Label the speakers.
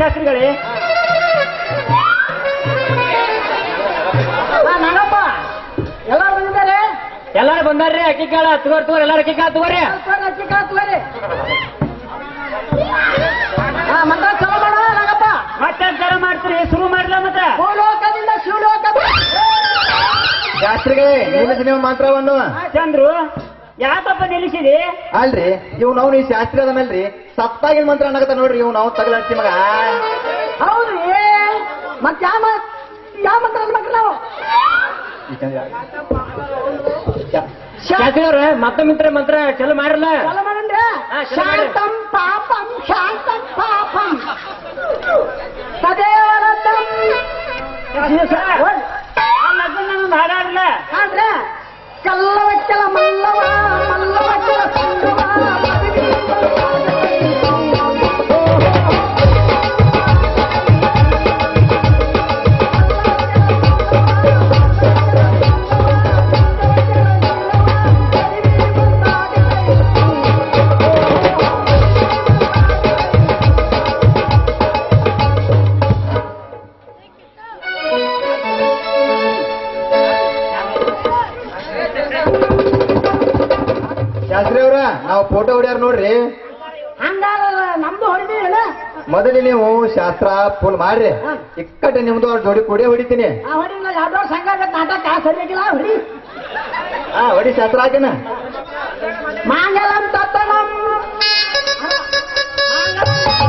Speaker 1: ಶಾಸ್ತ್ರಿಗಳೇ ನಾನಪ್ಪ. ಎಲ್ಲಾರು ಬಂದಿದ್ದಾರೆ? ಎಲ್ಲಾರು ಬಂದಾರ್ರಿ ಅಕ್ಕಿ ಕಾಳ ತಗೋರ್ ತಗೋರ್ ಎಲ್ಲಾರು ಅಕ್ಕಿ ಕಾಳ ತಗೋರಿ.
Speaker 2: ಅಕ್ಕಿ ಕಾಳ ತಗೋರಿ. ಮತ್ತ ಚಲೋ ಮಾಡೋ ನಾಗಪ್ಪ
Speaker 1: ಮತ್ತೆ ಚಲ ಮಾಡ್ತೀರಿ? ಶುರು ಮಾಡ್ಲ ಮತ್ತೆ?
Speaker 2: ಭೂಲೋಕದಿಂದ ಶಿವಲೋಕ
Speaker 3: ಶಾಸ್ತ್ರಿಗಳೇ ನಿಮ್ಮ ಮಾತ್ರ ಒಂದು
Speaker 1: ಚಂದ್ರು ಯಾಕಪ್ಪ ನಿಲ್ಲಿಸಿರಿ
Speaker 3: ಅಲ್ರಿ ಇವ್ ನಾವು ಈ ಶಾಸ್ತ್ರಿ ಅದನಲ್ರಿ ಸತ್ತಾಗಿನ ಮಂತ್ರ ಅನ್ನಕತ್ತ ನೋಡ್ರಿ ಇವ್ ನಾವು ತಗಲತ್ತಿ ಮಗ.
Speaker 2: ಹೌದು ಮತ್ ಯಾವ ಮ- ಯಾವ ಮಂತ್ರ ಅನ್ಬೇಕ್ರಿ ನಾವು?
Speaker 1: ಶಾಸ್ತ್ರಿ ಅವ್ರ ಮತ್ತ ಮಿತ್ರ ಮಂತ್ರ ಚಲೋ ಮಾಡಿರಲ್ಲ.
Speaker 2: ಶಾಂತಂ ಪಾಪಂ ಶಾಂತಂ ಪಾಪಂ. ತದೇವ ರಥಂ
Speaker 1: ಹಾಡಾಡ್ಲ
Speaker 2: ಆದ್ರೆ ಕಲ್ಲವಚ್ಚಲ ಮಲ್ಲವ
Speaker 3: ಶಾಸ್ತ್ರಿ ಅವ್ರ? ನಾವು ಫೋಟೋ ಹೊಡ್ಯಾರ ನೋಡ್ರಿ.
Speaker 2: ಹಂಗಾರ ನಮ್ದು ಹೊಡಿದೀವಿ
Speaker 3: ಮೊದಲು ನೀವು ಶಾಸ್ತ್ರ ಫುಲ್ ಮಾಡ್ರಿ. ಇಕ್ಕಟ್ಟೆ ನಿಮ್ದು ಅವ್ರ ಜೋಡಿ ಕೊಡಿ ಹೊಡಿತೀನಿ.
Speaker 2: ಆ ಹೊಡಿಲ್ಲ ಯಾವ್ದೋ ಸಂಘ ನಾಟಕ ನಾಟಕ ಸರಿಯಾಗಿಲ್ಲ ಹೊಡಿ.
Speaker 3: ಹಾ ಹೊಡಿ ಶಾಸ್ತ್ರ ಹಾಕಿನ.